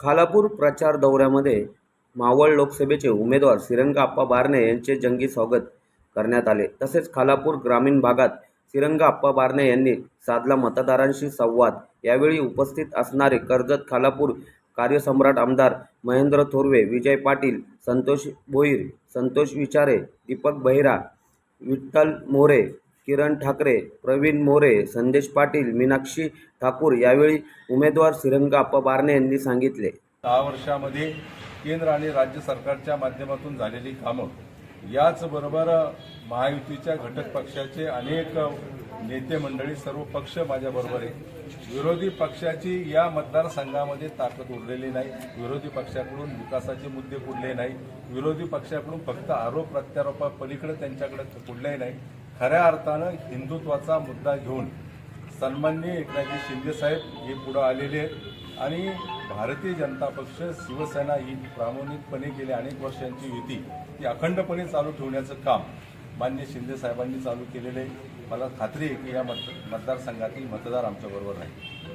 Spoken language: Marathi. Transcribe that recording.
खालापूर प्रचार दौऱ्यामध्ये मावळ लोकसभेचे उमेदवार श्रीरंग आप्पा बारणे यांचे जंगी स्वागत करण्यात आले. तसेच खालापूर ग्रामीण भागात श्रीरंग बारणे यांनी साधला मतदारांशी संवाद. यावेळी उपस्थित असणारे कर्जत खालापूर कार्यसम्राट आमदार महेंद्र थोरवे विजय पाटील संतोष भोईर संतोष विचारे दीपक बहिरा विठ्ठल मोरे किरण ठाकरे प्रवीण मोरे संदेश पाटील मीनाक्षी ठाकूर यावेळी उमेदवार श्रीरंग बारणे यांनी सांगितले. दहा वर्षामध्ये केंद्र आणि राज्य सरकारच्या माध्यमातून झालेली कामं याचबरोबर महायुतीच्या घटक पक्षाचे अनेक नेते मंडळी सर्व पक्ष माझ्याबरोबर आहे विरोधी पक्षाची या मतदारसंघामध्ये ताकद उरलेली नाही. विरोधी पक्षाकडून विकासाचे मुद्दे पुढले नाही विरोधी पक्षाकडून फक्त आरोप प्रत्यारोपा पलीकडे त्यांच्याकडे कुठलेही नाही. खऱ्या अर्थानं हिंदुत्वाचा मुद्दा घेऊन सन्माननीय एकनाथजी शिंदे साहेब हे पुढं आलेले आहेत. आणि भारतीय जनता पक्ष शिवसेना ही प्रामाणिकपणे गेल्या अनेक वर्षांची युती ती अखंडपणे चालू ठेवण्याचं काम मान्य शिंदे साहेबांनी चालू केलेलं आहे. मला खात्री आहे की या मत मतदारसंघातील मतदार आमच्याबरोबर राहील.